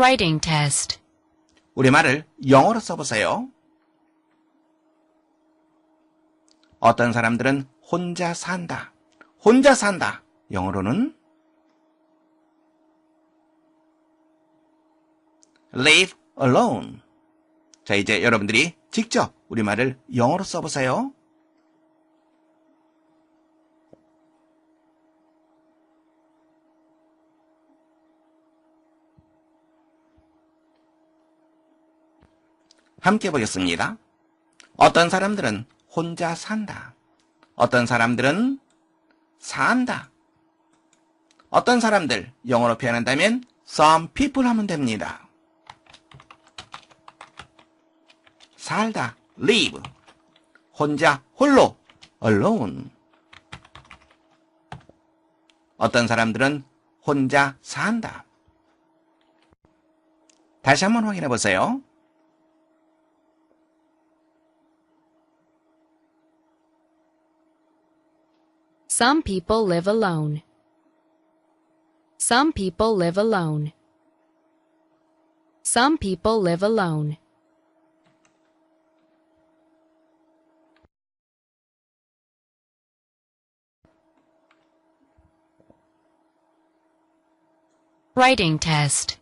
Writing test. 우리말을 영어로 써보세요. 어떤 사람들은 혼자 산다. 혼자 산다. 영어로는 live alone. 자, 이제 여러분들이 직접 우리말을 영어로 써보세요. 함께 보겠습니다. 어떤 사람들은 혼자 산다. 어떤 사람들은 산다. 어떤 사람들 영어로 표현한다면 some people 하면 됩니다. 살다 live 혼자 홀로 alone 어떤 사람들은 혼자 산다. 다시 한번 확인해 보세요. Some people live alone. Some people live alone. Some people live alone. Writing test.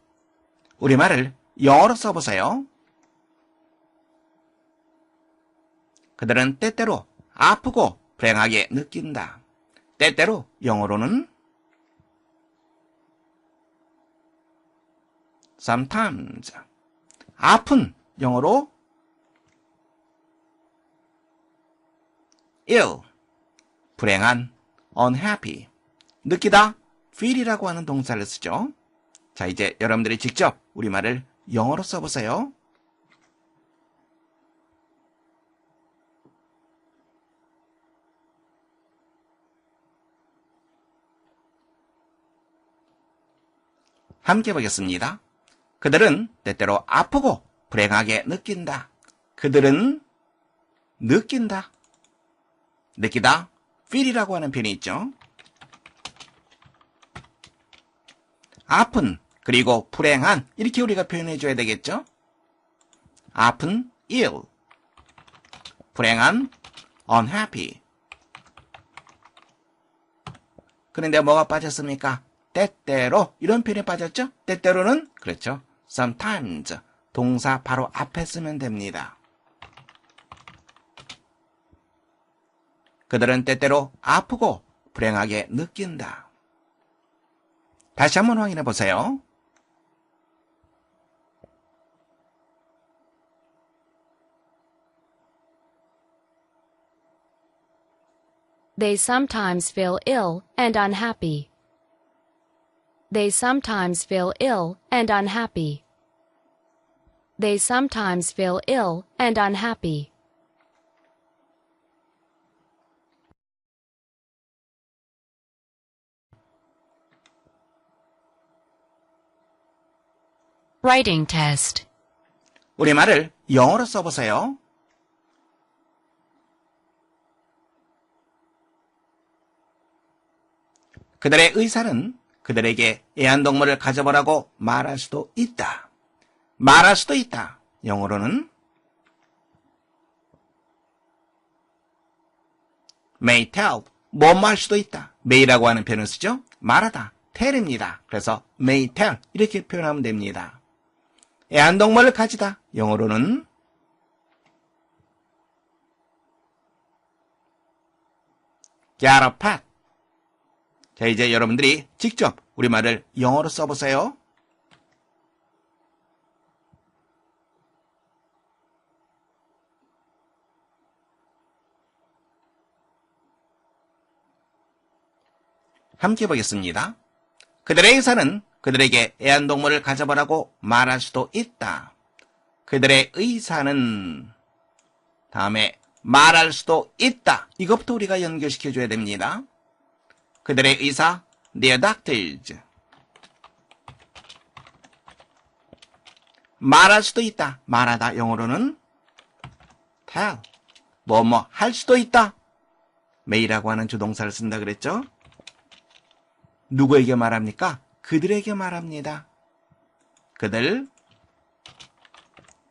우리말을 영어로 써보세요. 그들은 때때로 아프고 불행하게 느낀다. 때때로 영어로는 sometimes 아픈 영어로 ill 불행한 unhappy 느끼다 feel이라고 하는 동사를 쓰죠. 자, 이제 여러분들이 직접 우리말을 영어로 써보세요. 함께 보겠습니다. 그들은 때때로 아프고 불행하게 느낀다. 그들은 느낀다. 느끼다, feel이라고 하는 표현이 있죠. 아픈, 그리고 불행한, 이렇게 우리가 표현해 줘야 되겠죠? 아픈, ill. 불행한, unhappy. 그런데 뭐가 빠졌습니까? 때때로 이런 표현이 빠졌죠? 때때로는 그렇죠. sometimes 동사 바로 앞에 쓰면 됩니다. 그들은 때때로 아프고 불행하게 느낀다. 다시 한번 확인해 보세요. They sometimes feel ill and unhappy. They sometimes feel ill and unhappy. They sometimes feel ill and unhappy. Writing test. 우리말을 영어로 써보세요. 그들의 의사는 그들에게 애완동물을 가져보라고 말할 수도 있다. 말할 수도 있다. 영어로는 may tell, 뭐뭐 할 수도 있다. may라고 하는 표현을 쓰죠. 말하다, tell입니다. 그래서 may tell 이렇게 표현하면 됩니다. 애완동물을 가지다. 영어로는 get a pet. 자, 이제 여러분들이 직접 우리말을 영어로 써보세요. 함께 보겠습니다. 그들의 의사는 그들에게 애완동물을 가져보라고 말할 수도 있다. 그들의 의사는 다음에 말할 수도 있다. 이것부터 우리가 연결시켜줘야 됩니다. 그들의 의사, doctors. 말할 수도 있다. 말하다 영어로는 tell. 뭐뭐 할 수도 있다. may라고 하는 주동사를 쓴다 그랬죠? 누구에게 말합니까? 그들에게 말합니다. 그들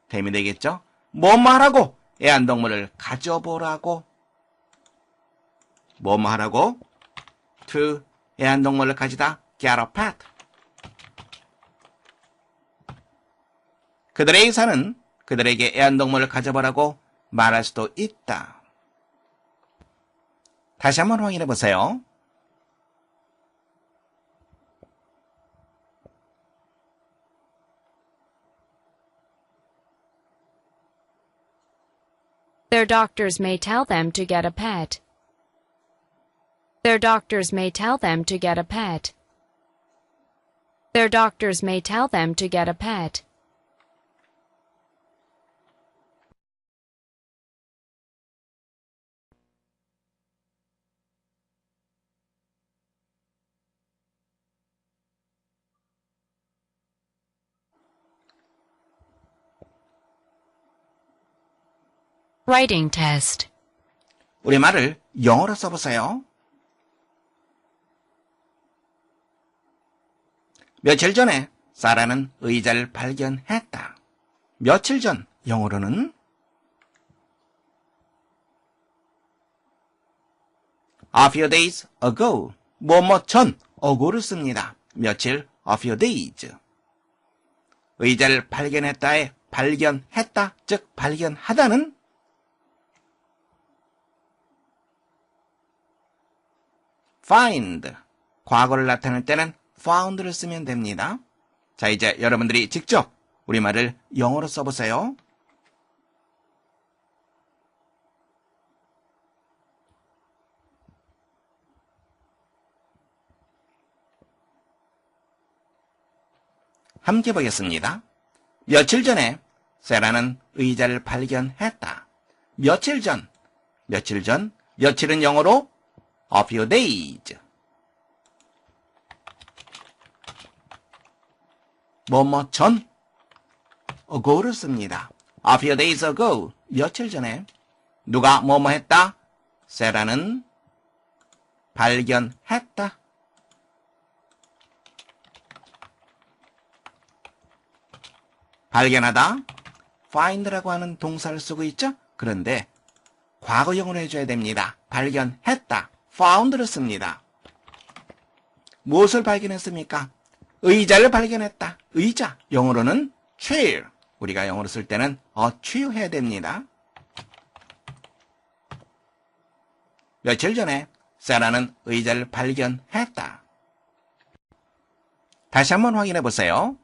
됨이 되겠죠? 뭐 말하고 애완동물을 가져보라고 뭐 말하고 to 애완동물을 가지다 get a pet 그들의 의사는 그들에게 애완동물을 가져보라고 말할 수도 있다. 다시 한번 확인해 보세요. Their doctors may tell them to get a pet. Their doctors may tell them to get a pet. Their doctors may tell them to get a pet. Writing test. 우리말을 영어로 써보세요. 며칠 전에 사라는 의자를 발견했다. 며칠 전 영어로는 a few days ago 뭐뭐 전 ago를 씁니다. 며칠 a few days 의자를 발견했다에 발견했다 즉 발견하다는 find. 과거를 나타낼 때는 found를 쓰면 됩니다. 자, 이제 여러분들이 직접 우리말을 영어로 써보세요. 함께 보겠습니다. 며칠 전에 세라는 의자를 발견했다. 며칠 전, 며칠 전, 며칠은 영어로 a few days. 뭐뭐 전 ago를 씁니다. a few days ago 며칠 전에 누가 뭐뭐 했다? 세라는 발견했다. 발견하다 find라고 하는 동사를 쓰고 있죠? 그런데 과거형으로 해줘야 됩니다. 발견했다. found를 씁니다. 무엇을 발견했습니까? 의자를 발견했다. 의자. 영어로는 chair. 우리가 영어로 쓸 때는 a chair 해야 됩니다. 며칠 전에 세라는 의자를 발견했다. 다시 한번 확인해 보세요.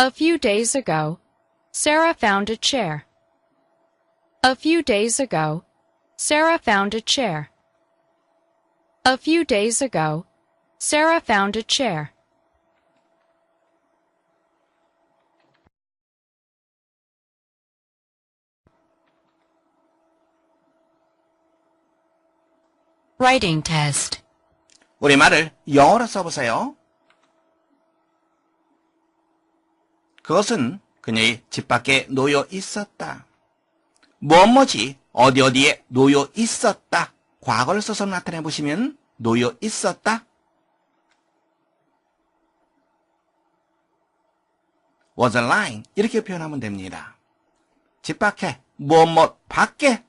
A few days ago, Sarah found a chair. A few days ago, Sarah found a chair. A few days ago, Sarah found a chair. Writing test. 우리말을 영어로 써보세요. 그것은 그녀의 집 밖에 놓여 있었다. 뭐뭐지 어디 어디에 놓여 있었다. 과거를 써서 나타내 보시면 놓여 있었다. was lying 이렇게 표현하면 됩니다. 집 밖에 뭐뭐 밖에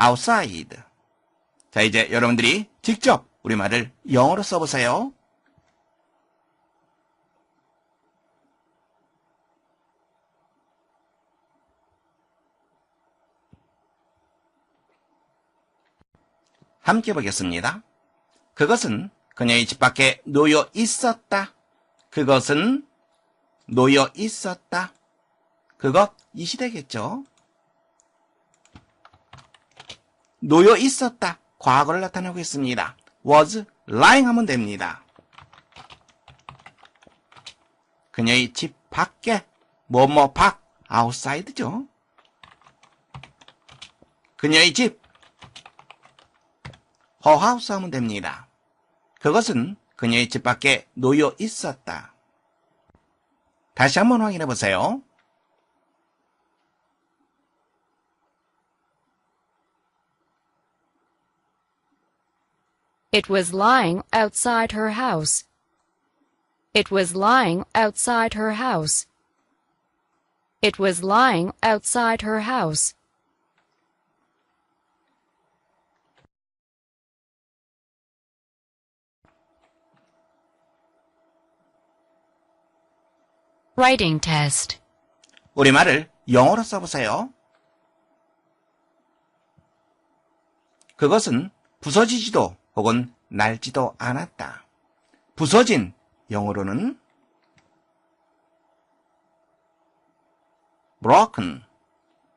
outside 자 이제 여러분들이 직접 우리말을 영어로 써보세요. 함께 보겠습니다. 그것은 그녀의 집 밖에 놓여 있었다. 그것은 놓여 있었다. 그것 이 시대겠죠. 놓여 있었다. 과거를 나타내고 있습니다. was lying 하면 됩니다. 그녀의 집 밖에 뭐뭐 밖 outside죠. 그녀의 집 허하우스하면 됩니다. 그것은 그녀의 집 밖에 놓여 있었다. 다시 한번 확인해 보세요. It was lying outside her house. It was lying outside her house. It was lying outside her house. Writing test. 우리말을 영어로 써보세요. 그것은 부서지지도 혹은 날지도 않았다. 부서진 영어로는 broken,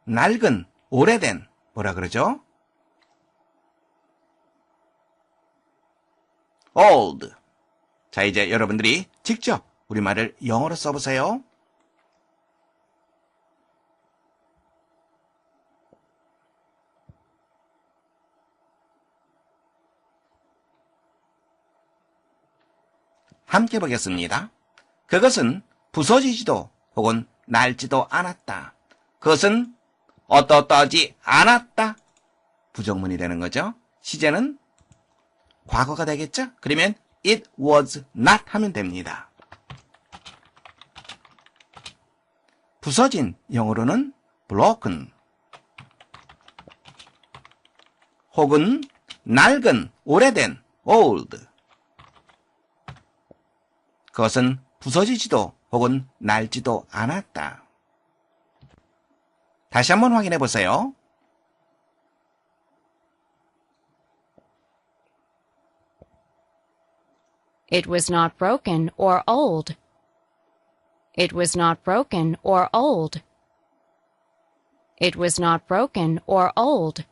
낡은, 오래된 뭐라 그러죠? old. 자, 이제 여러분들이 직접 우리말을 영어로 써보세요. 함께 보겠습니다. 그것은 부서지지도 혹은 날지도 않았다. 그것은 어떠어떠하지 않았다. 부정문이 되는 거죠. 시제는 과거가 되겠죠? 그러면 it was not 하면 됩니다. 부서진 영어로는 broken 혹은 낡은, 오래된 old 그것은 부서지지도 혹은 날지도 않았다. 다시 한번 확인해 보세요. It was not broken or old. It was not broken or old. It was not broken or old.